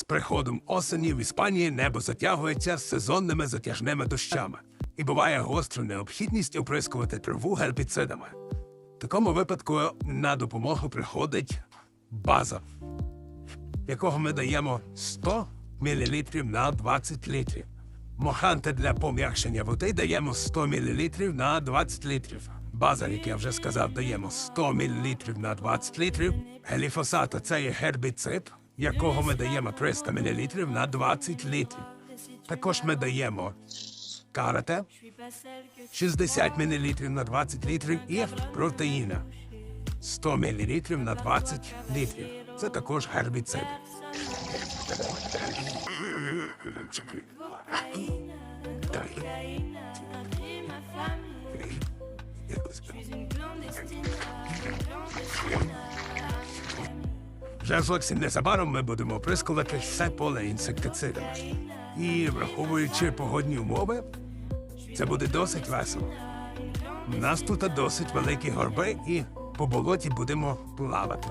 З приходом осені в Іспанії небо затягується сезонними затяжними дощами, і буває гостра необхідність оприскувати траву гербіцидами. В такому випадку на допомогу приходить база, якого ми даємо 100 мл на 20 літрів. Моханте для пом'якшення води даємо 100 мл на 20 літрів. База, як я вже сказав, даємо 100 мл на 20 літрів. Гліфосат – це є гербіцид, якого ми даємо 300 мл на 20 літрів. Також ми даємо карате 60 мл на 20 літрів і протеїна 100 мл на 20 літрів. Це також гербіцид. Вже зовсім незабаром ми будемо оприскувати все поле інсектицидами. І враховуючи погодні умови, це буде досить весело. У нас тут досить великі горби і по болоті будемо плавати.